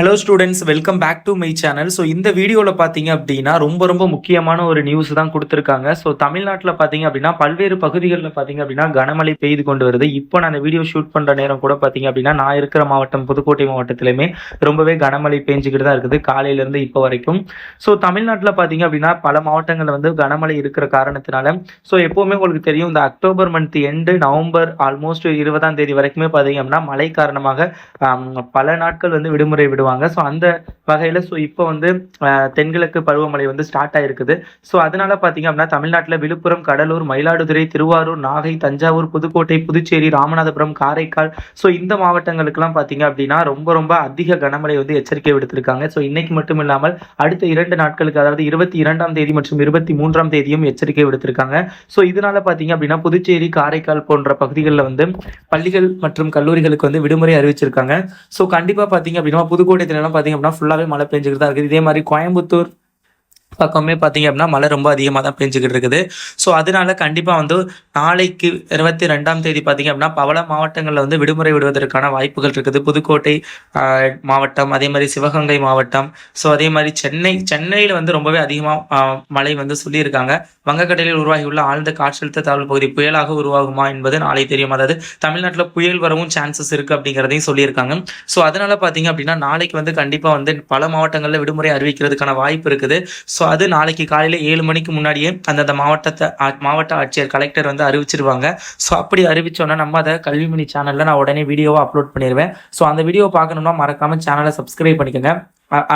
Hello students welcome back to my channel so இந்த வீடியோவில் பார்த்தீங்க அப்படின்னா ரொம்ப ரொம்ப முக்கியமான ஒரு நியூஸ் தான் கொடுத்துருக்காங்க. ஸோ தமிழ்நாட்டில் பார்த்தீங்க அப்படின்னா பல்வேறு பகுதிகளில் பார்த்தீங்க அப்படின்னா கனமழை பெய்து கொண்டு வருது. இப்போ நான் அந்த வீடியோ ஷூட் பண்ணுற நேரம் கூட பார்த்தீங்க அப்படின்னா நான் இருக்கிற மாவட்டம் புதுக்கோட்டை மாவட்டத்திலுமே ரொம்பவே கனமழை பெஞ்சிக்கிட்டு தான் இருக்குது. காலையிலேருந்து இப்போ வரைக்கும். ஸோ தமிழ்நாட்டில் பார்த்தீங்க அப்படின்னா பல மாவட்டங்களில் வந்து கனமழை இருக்கிற காரணத்தினால ஸோ எப்போவுமே உங்களுக்கு தெரியும் இந்த October month end November almost இருபதாம் தேதி வரைக்குமே பார்த்தீங்க அப்படின்னா மழை காரணமாக பல நாட்கள் வந்து விடுமுறை விடுவாங்க. ஸோ அந்த வகையில் ஸோ இப்போ வந்து தென்கிழக்கு பருவமழை வந்து ஸ்டார்ட் ஆயிருக்குது. ஸோ அதனால பார்த்தீங்க அப்படின்னா தமிழ்நாட்டில் விழுப்புரம் கடலூர் மயிலாடுதுறை திருவாரூர் நாகை தஞ்சாவூர் புதுக்கோட்டை புதுச்சேரி ராமநாதபுரம் காரைக்கால். ஸோ இந்த மாவட்டங்களுக்கெல்லாம் பார்த்தீங்க அப்படின்னா ரொம்ப ரொம்ப அதிக கனமழை வந்து எச்சரிக்கை விடுத்திருக்காங்க. ஸோ இன்னைக்கு மட்டும் இல்லாமல் அடுத்த இரண்டு நாட்களுக்கு அதாவது இருபத்தி இரண்டாம் தேதி மற்றும் இருபத்தி மூன்றாம் தேதியும் எச்சரிக்கை விடுத்திருக்காங்க. ஸோ இதனால பார்த்தீங்க அப்படின்னா புதுச்சேரி காரைக்கால் போன்ற பகுதிகளில் வந்து பள்ளிகள் மற்றும் கல்லூரிகளுக்கு வந்து விடுமுறை அறிவிச்சிருக்காங்க. ஸோ கண்டிப்பாக பார்த்தீங்க அப்படின்னா புதுக்கோட்டை தினம் பார்த்தீங்க அப்படின்னா ஃபுல்லாகவே மழை பெஞ்சுக்கிட்டு தான் இருக்குது. இதே மாதிரி கோயம்புத்தூர் பக்கமே பார்த்தீங்க அப்படின்னா மழை ரொம்ப அதிகமாக தான் பெஞ்சுக்கிட்டு இருக்குது. ஸோ அதனால கண்டிப்பாக வந்து நாளைக்கு இருபத்தி ரெண்டாம் தேதி பார்த்தீங்க அப்படின்னா பல மாவட்டங்களில் வந்து விடுமுறை விடுவதற்கான வாய்ப்புகள் இருக்குது. புதுக்கோட்டை மாவட்டம் அதே மாதிரி சிவகங்கை மாவட்டம். ஸோ அதே மாதிரி சென்னை சென்னையில் வந்து ரொம்பவே அதிகமாக மழை வந்து சொல்லியிருக்காங்க. வங்கக்கடலில் உருவாகியுள்ள ஆழ்ந்த காற்றழுத்த தாழ்வு பகுதி புயலாக உருவாகுமா என்பது நாளை தெரியும். அதாவது தமிழ்நாட்டில் புயல் வரவும் சான்சஸ் இருக்குது அப்படிங்கிறதையும் சொல்லியிருக்காங்க. ஸோ அதனால் பார்த்தீங்க அப்படின்னா நாளைக்கு வந்து கண்டிப்பாக வந்து பல மாவட்டங்களில் விடுமுறை அறிவிக்கிறதுக்கான வாய்ப்பு இருக்குது. ஸோ அது நாளைக்கு காலையில் ஏழு மணிக்கு முன்னாடியே அந்தந்த மாவட்டத்தை மாவட்ட ஆட்சியர் கலெக்டர் வந்து அறிவிச்சிருவாங்க. ஸோ அப்படி அறிவிச்சோன்னா நம்ம அதை கல்விமணி சேனலில் நான் உடனே வீடியோவை அப்லோட் பண்ணிடுவேன் ஸோ அந்த வீடியோ பார்க்கணும்னா மறக்காமல் சேனலை சப்ஸ்கிரைப் பண்ணிக்கோங்க.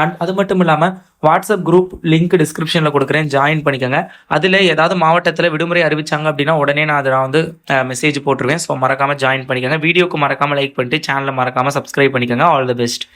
அண்ட் அது மட்டும் இல்லாமல் வாட்ஸ்அப் குரூப் லிங்க் டிஸ்கிரிப்ஷனில் கொடுக்குறேன். ஜாயின் பண்ணிக்கோங்க. அதில் ஏதாவது மாவட்டத்தில் விடுமுறை அறிவிச்சாங்க அப்படின்னா உடனே நான் அதை நான் வந்து மெசேஜ் போட்டுருவேன். ஸோ மறக்காமல் ஜாயின் பண்ணிக்கோங்க. வீடியோக்கு மறக்காமல் லைக் பண்ணிட்டு சேனலை மறக்காமல் சப்ஸ்கிரைப் பண்ணிக்கோங்க. All the best